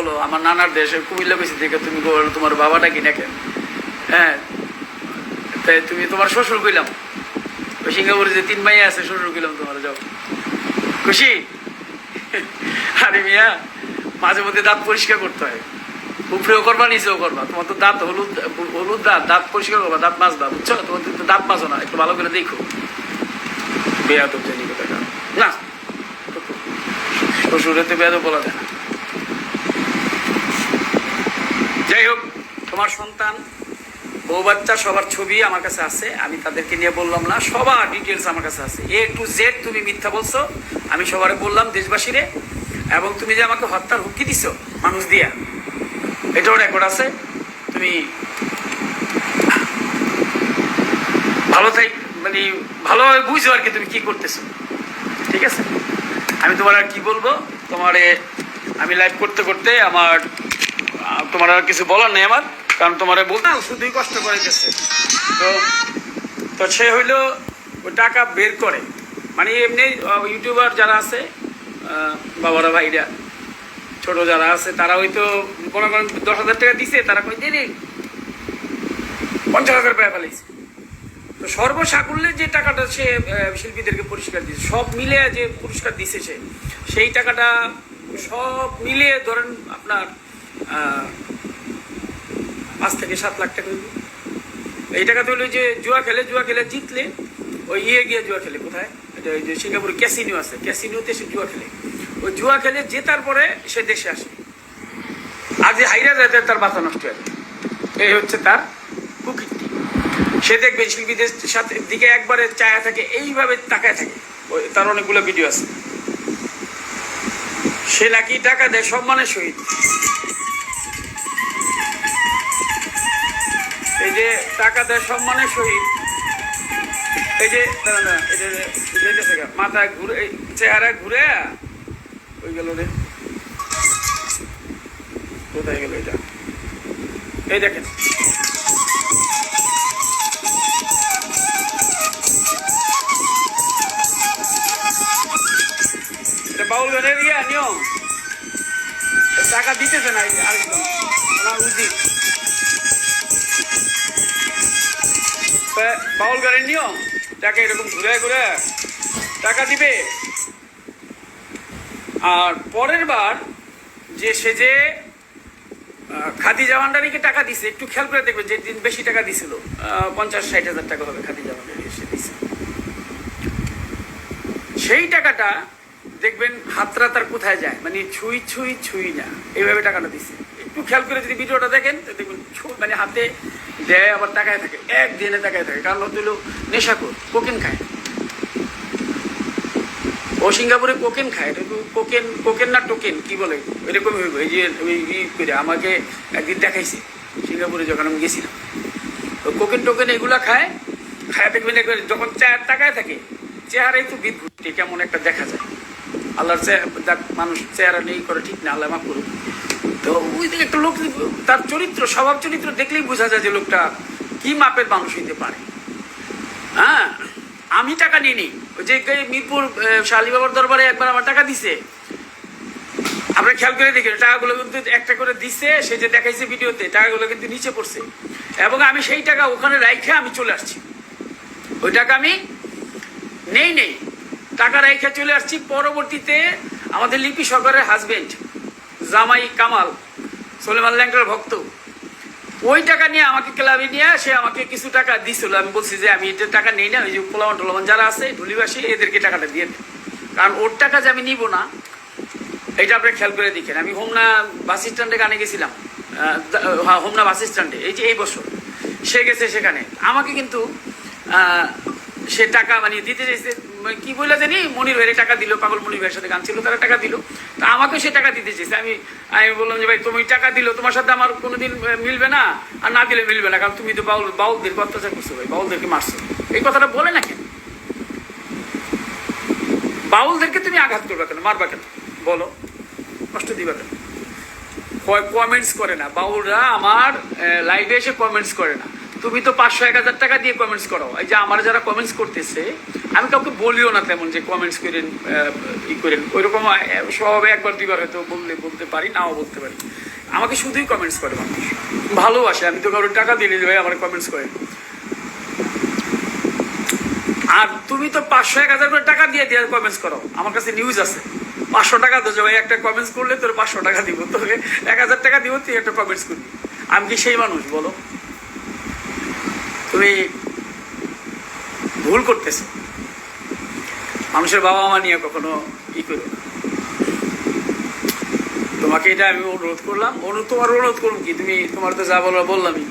বলো, আমার নানার দেশে কুমিল্লা বেশি থেকে তুমি তোমার বাবাটা কি নাকি? হ্যাঁ তাই তুমি তোমার শ্বশুর কইলাম। ওই সিঙ্গাপুরে যে তিন মাইয়া আছে, শ্বশুর কইলাম তোমার, যাও। খুশি? আরে মিয়া, মাঝে মধ্যে দাঁত পরিষ্কার করতে হয়। উপরেও করবা, নিচেও করবা। তোমার তো দাঁত হলুদ হলুদ দাঁত দাঁত পরিষ্কার করবা, দাঁত মাজবা, বুঝছ? তোমার তো দাঁত মাজো না, একটু ভালো করে দেখো। বেয়াদব জানি কথা না শ্বশুরেতে বেয়াদব বলা যায় না। যাই হোক। তোমার সন্তান, বউ বাচ্চা, সবার ছবি আমার কাছে আছে, আমি তাদেরকে নিয়ে বললাম না, সবার ডিটেলস আমার কাছে আছে। এ টু জেড তুমি মিথ্যা বলছো, আমি সবার বললাম দেশবাসীরে, এবং তুমি যে আমাকে হত্যার হুমকি দিছো, মানুষ দিয়া, এটাও রেকর্ড আছে, তুমি ভালো থাই মানে ভালোভাবে বুঝো আর কি তুমি কি করতেছো, ঠিক আছে? আমি তোমার আর কি বলব? তোমারে আমি লাইভ করতে করতে আমার তোমার আর কিছু বলার নেই আমার কারণ তোমার বলতে শুধুই কষ্ট করে গেছে তো তো সে হইল টাকা বের করে। মানে এমনি ইউটিউবার যারা আছে বাবারা ভাইরা ছোট যারা আছে তারা হয়তো কোনো কোনো দশ হাজার টাকা দিছে তারা কই দেরি পঞ্চাশ হাজার টাকা ফেলেছে তো সর্বসাকুল্যে যে টাকাটা সে শিল্পীদেরকে পুরস্কার দিয়েছে সব মিলে যে পুরস্কার দিছে সে সেই টাকাটা সব মিলিয়ে ধরেন আপনার পাঁচ থেকে সাত লাখ টাকা হইল। এই টাকা তো হলো যে জুয়া খেলে জুয়া খেলে জিতলে, ওই ইয়ে গিয়ে জুয়া খেলে, কোথায়? এটা ওই যে সিঙ্গাপুরে ক্যাসিনো আছে, ক্যাসিনোতে সে জুয়া খেলে। ওই জুয়া খেলে জেতার পরে সে দেশে আসে। আর যে হাইরা যায়, তার মাথা নষ্ট হয়ে যায়। এই হচ্ছে তার কুকীর্তি। সে দেখবে শিল্পীদের সাথে দিকে একবারে চায়া থাকে, এইভাবে তাকায় থাকে। তার অনেকগুলো ভিডিও আছে। সে নাকি টাকা দেয় সম্মানের সহিত। এই যে টাকা দেয় সম্মানের সহিত এই যে না এই যে মাথা ঘুরে চেহারা ঘুরে, ওই গেল রে। কোথায় গেল এটা? এই দেখেন। বাউল গানের ইয়া, নিয়ম। টাকা দিতেছে না আরেকজন। ওনার উচিত বাউল গানের নিয়ম? টাকা এরকম ঘুরে ঘুরে টাকা দিবে। আর পরের বার যে সে যে আহ, খাদিজা টাকা দিছে একটু খেয়াল করে দেখবে যে দিন বেশি টাকা দিছিল। পঞ্চাশ ষাট হাজার টাকা হবে খাদিজা ভান্ডারি সে দিছে। সেই টাকাটা দেখবেন হাতরা তার কোথায় যায়? মানে ছুঁই ছুঁই ছুঁই না। এইভাবে টাকাটা দিছে। একটু খেয়াল করে যদি ভিডিওটা দেখেন দেখবেন মানে হাতে দেয় আবার টাকায় থাকে, একদিনে টাকায় থাকে। কারণ হতে হলো নেশাখোর কোকেন খায়। ও সিঙ্গাপুরে কোকেন খায়, এটা কোকেন কোকেন না টোকেন কি বলে? এরকমই হইব, এই যে ওই করে আমাকে একদিন দেখাইছে, সিঙ্গাপুরে যখন আমি গেছিলাম। তো কোকেন টোকেন এগুলা খায় খায় দেখবেন যখন চেয়ার তাকায় থাকে, চেহারাই তো বিদ্যুৎ কেমন একটা দেখা যায়। আল্লাহর চেহারা মানুষ চেহারা নেই, করে ঠিক না, আল্লাহ মাফ করুক। তো ওই দিকে একটা লোক তার চরিত্র স্বভাব চরিত্র দেখলেই বোঝা যায় যে লোকটা কি মাপের মানুষ হইতে পারে। হ্যাঁ আমি টাকা নিইনি। ওই যে মিরপুর আহ, শালি বাবার দরবারে একবার আমার টাকা দিছে। আমরা খেয়াল করে দেখি টাকাগুলো কিন্তু একটা করে দিছে সে যে দেখাইছে ভিডিওতে টাকাগুলো কিন্তু নিচে পড়ছে। এবং আমি সেই টাকা ওখানে রাইখে আমি চলে আসছি। ওই টাকা আমি নেই নেই। টাকা রাইখে চলে আসছি। পরবর্তীতে আমাদের লিপি সরকারের হাজবেন্ড জামাই কামাল, সোলেমান ল্যাংটার ভক্ত। ওই টাকা নিয়ে আমাকে ক্লাবে নিয়ে সে আমাকে কিছু টাকা দিছিল। আমি বলছি যে আমি এটা টাকা নেই না, ওই যে পোলামান টোলামান যারা আছে, ঢুলিবাসী, এদেরকে টাকাটা দিয়ে দেন কারণ ওর টাকা যে আমি নিব না, এটা আপনি খেয়াল করে দেখেন। আমি হোমনা বাস স্ট্যান্ডে গানে গেছিলাম। হোমনা বাস স্ট্যান্ডে, এই যে এই বছর। সে গেছে সেখানে। আমাকে কিন্তু সে টাকা মানে দিতে চাইছে মানে কি বলে জানি? মনির ভাইয়ের টাকা দিল, পাগল মনির ভাইয়ের সাথে গান ছিল, তারা টাকা দিল। তা আমাকে সে টাকা দিতে চাইছে। আমি আমি বললাম যে, ভাই, তুমি টাকা দিলো, তোমার সাথে আমার কোনোদিন মিলবে না। আর না দিলে মিলবে না, কারণ তুমি তো বাউল বাউলদেরকে অত্যাচার করছ ভাই, বাউলদেরকে মারছো। এই কথাটা বলে না কেন? বাউলদেরকে তুমি আঘাত করবে কেন? মারবা কেন? বলো। কষ্ট দিবা কেন? কমেন্টস করে না। বাউলরা আমার লাইভে এসে কমেন্টস করে না। তুমি তো পাঁচশো এক হাজার টাকা দিয়ে কমেন্টস করো। এই যে আমার যারা কমেন্টস করতেছে আমি কাউকে বলিও না তেমন যে কমেন্টস করেন ই করেন। ওইরকম আহ, স্বভাবে একবার দুইবার হয়তো বললে বলতে পারি নাও বলতে পারি। আমাকে শুধুই কমেন্টস করে মানুষ। ভালোবাসে। আমি তো কারোর টাকা দিয়ে ভাই আমার কমেন্টস করে আর তুমি তো পাঁচশো এক হাজার করে টাকা দিয়ে দিয়ে কমেন্টস করো। আমার কাছে নিউজ আছে। পাঁচশো টাকা তো ভাই একটা কমেন্টস করলে তোর পাঁচশো টাকা দিব। তোকে এক হাজার টাকা দিব তুই একটা কমেন্টস করবি। আমি কি সেই মানুষ বলো? তুমি ভুল করতেছো। মানুষের বাবা মা নিয়ে কখনো ই করো তোমাকে এটা আমি অনুরোধ করলাম। অনু তোমার অনুরোধ করুন কি? তুমি তোমার তো যা বলার বললামই।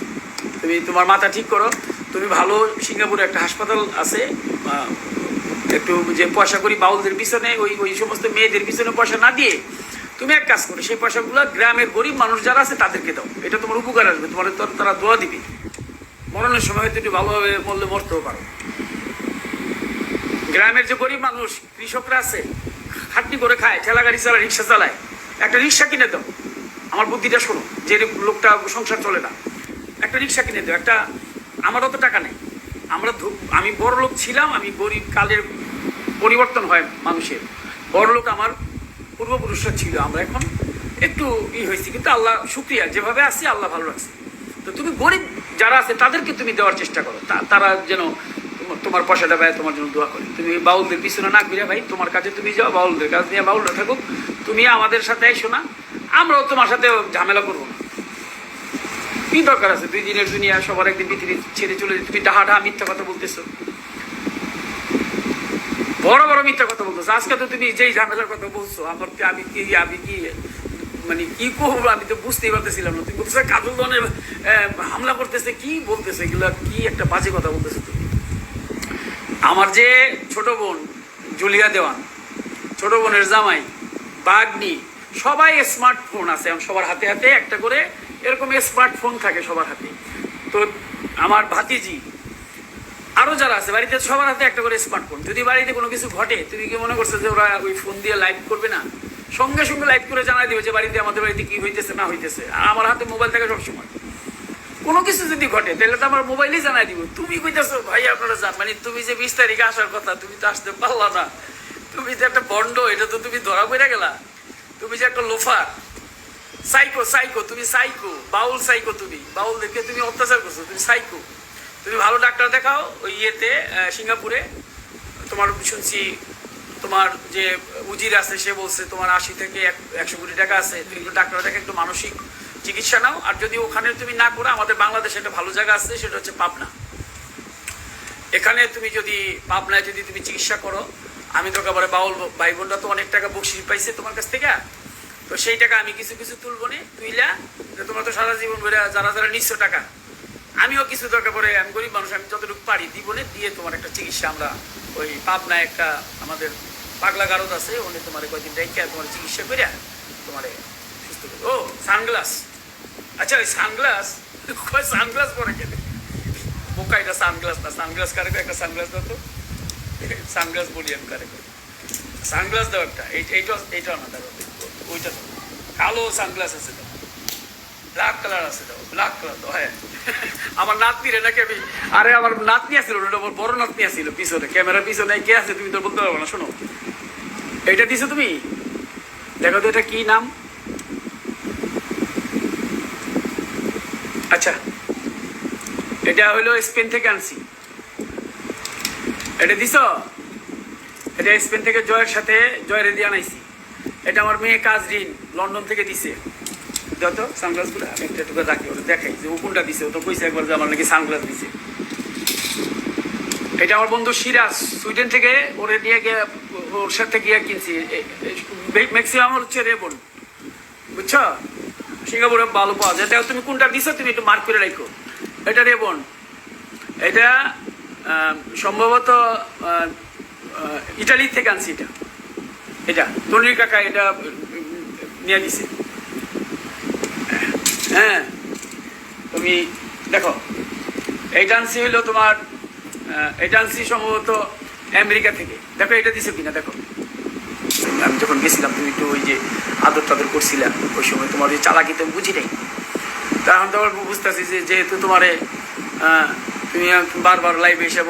তুমি তোমার মাথা ঠিক করো। তুমি ভালো সিঙ্গাপুরে একটা হাসপাতাল আছে একটু যে পয়সা করি বাউলদের পিছনে, ওই ওই সমস্ত মেয়েদের পিছনে পয়সা না দিয়ে তুমি এক কাজ করো, সেই পয়সাগুলো গ্রামের গরিব মানুষ যারা আছে তাদেরকে দাও। এটা তোমার উপকার আসবে। তোমার তারা দোয়া দিবে। মরণের সময় হয়তো একটু ভালোভাবে মরলে মরতেও পারো। গ্রামের যে গরিব মানুষ, কৃষকরা আছে, খাটনি করে খায়, ঠেলা গাড়ি চালায়, রিক্সা চালায়। একটা রিক্সা কিনে দাও। আমার বুদ্ধিটা শোনো, যে লোকটা সংসার চলে না। একটা রিক্সা কিনে দাও। একটা, আমার অত টাকা নেই। আমরা আমি বড় লোক ছিলাম, আমি গরিব কালের পরিবর্তন হয় মানুষের। বড় লোক আমার পূর্বপুরুষরা ছিল, আমরা এখন একটু ই হয়েছি। কিন্তু আল্লাহ, শুক্রিয়া। যেভাবে আছি, আল্লাহ ভালো রাখছে তো তুমি গরিব যারা আছে, তাদেরকে তুমি দেওয়ার চেষ্টা করো। তারা যেন তোমার- পয়সাটা ব্যয় তোমার জন্য দোয়া করে। তুমি বাউলদের পিছনে না ঘুরে ভাই, তোমার কাছে তুমি যাও, বাউলদের কাছে নিয়ে বাউলরা থাকুক। তুমি আমাদের সাথে এসো না, আমরাও তোমার সাথে ঝামেলা করব না। কি দরকার আছে? দুই দিনের দুনিয়া, সবার একদিন পৃথিবী ছেড়ে চলে তুমি ডাহা ডাহা মিথ্যা কথা বলতেছো। বড় বড় মিথ্যা কথা বলতেছো। আজকে তো তুমি যেই ঝামেলার কথা বলছো, আমার আমি কি আমি কি মানে কি করব? আমি তো বুঝতেই পারতেছিলাম না। তুমি বলতেছো, কাজল দনে হামলা করতেছে, কি বলতেছে? এগুলো কি একটা বাজে কথা বলতেছে তুমি? আমার যে ছোট বোন জুলিয়া দেওয়ান, ছোট বোনের জামাই, বাগনি, সবাই স্মার্টফোন আছে। এখন সবার হাতে হাতে একটা করে এরকম স্মার্টফোন থাকে সবার হাতে। তো আমার ভাতিজি, আরও যারা আছে, বাড়িতে সবার হাতে একটা করে স্মার্টফোন যদি বাড়িতে কোনো কিছু ঘটে, তুমি কি মনে করছ যে ওরা ওই ফোন দিয়ে লাইভ করবে না? সঙ্গে সঙ্গে লাইভ করে জানাই দিবে যে বাড়িতে আমাদের বাড়িতে কি হইতেছে, না হইতেছে। আর আমার হাতে মোবাইল থাকে সবসময়। কোনো কিছু যদি ঘটে, তাহলে তো আমার মোবাইলেই জানাই দিব। তুমি কইতেছো, ভাই, আপনারা জান মানে তুমি যে বিশ তারিখে আসার কথা, তুমি তো আসতে পারলা না। তুমি যে একটা বন্ড, এটা তো তুমি ধরা পড়ে গেলা। তুমি যে একটা লোফার সাইকো সাইকো তুমি সাইকো বাউল সাইকো তুমি। বাউল দেখে তুমি অত্যাচার করছ, তুমি সাইকো তুমি ভালো ডাক্তার দেখাও ওই ইয়েতে সিঙ্গাপুরে। তোমার শুনছি তোমার যে উজির আছে, সে বলছে তোমার আশি থেকে একশো কোটি টাকা আছে। তুমি একটু ডাক্তার দেখে একটু মানসিক চিকিৎসা নাও। আর যদি ওখানে তুমি না করো, আমাদের বাংলাদেশে একটা ভালো জায়গা আছে, সেটা হচ্ছে পাবনা। এখানে তুমি যদি পাবনায় যদি তুমি চিকিৎসা করো, আমি তো একেবারে বাউল ভাই বোনরা তো অনেক টাকা বকশিস পাইছে তোমার কাছ থেকে। তো সেই টাকা আমি কিছু কিছু তুলবো নে, তুইলা তোমার তো সারা জীবন ধরে যারা যারা নিচ্ছ টাকা, আমিও কিছু দরকার পড়ে আমি গরিব মানুষ, আমি যতটুকু পারি দিবনে দিয়ে তোমার একটা চিকিৎসা আমরা ওই পাবনায় একটা আমাদের পাগলা গারদ আছে, উনি তোমার কয়েকদিন রেখে তোমার চিকিৎসা করে তোমার সুস্থ করব ও, সানগ্লাস। আচ্ছা ওই সানগ্লাস কয় সানগ্লাস পরে কেন বোকা, এটা সানগ্লাস না। সানগ্লাস কারে? একটা সানগ্লাস দাও তো। সানগ্লাস বলি আমি কারে। সানগ্লাস দাও একটা। এই- এইটা এইটা না দাও ওইটা দাও। কালো সানগ্লাস আছে ব্ল্যাক কালার আছে ব্ল্যাক কালার দাও হ্যাঁ। আমার নাতনি রে নাকি আমি আরে, আমার নাতনি আছিল বড় নাতনি আছিল পিছনে পিছনে কে আছে তুমি তো বলতে পারব না, শোনো। এইটা দিছো তুমি? দেখো তো এটা কি নাম? আচ্ছা এটা হইল স্পেন থেকে আনছি। এটা দিছ? এটা স্পেন থেকে জয়ের সাথে, জয়ের দিয়ে আনাইছি। এটা আমার মেয়ে কাজরিন, লন্ডন থেকে দিছে। যত সানগ্লাসগুলো আমি একটা টুকু রাখি, ওটা দেখাই। যে ও কোনটা দিছে, ও তো কইছে একবার যে আমার নাকি সানগ্লাস দিছে। এটা আমার বন্ধু সিরাজ সুইডেন থেকে ওরে নিয়ে গিয়ে, ওর সাথে গিয়ে কিনছি। ম্যাক্সিমাম হচ্ছে রেবন। বুঝছ? সিঙ্গাপুরে ভালো পাওয়া যায়। দেখো তুমি কোনটা দিছো, তুমি একটু মার্ক করে রাখো। এটা রেবন। এটা সম্ভবত ইটালি থেকে আনছি এটা। এটা তনির কাকা এটা নিয়ে দিছে হ্যাঁ। তুমি দেখো আনছি হলো তোমার আনছি সম্ভবত আমেরিকা থেকে। দেখো এটা দিছে কিনা, দেখো। আমি যখন গেছিলাম, তুমি একটু ওই যে আদর টাদর করছিলাম ওই সময় তোমার ওই চালাকি তো বুঝি নাই। তখন তোমার বুঝতেছি যে যেহেতু তোমার তুমি বারবার লাইভে এসে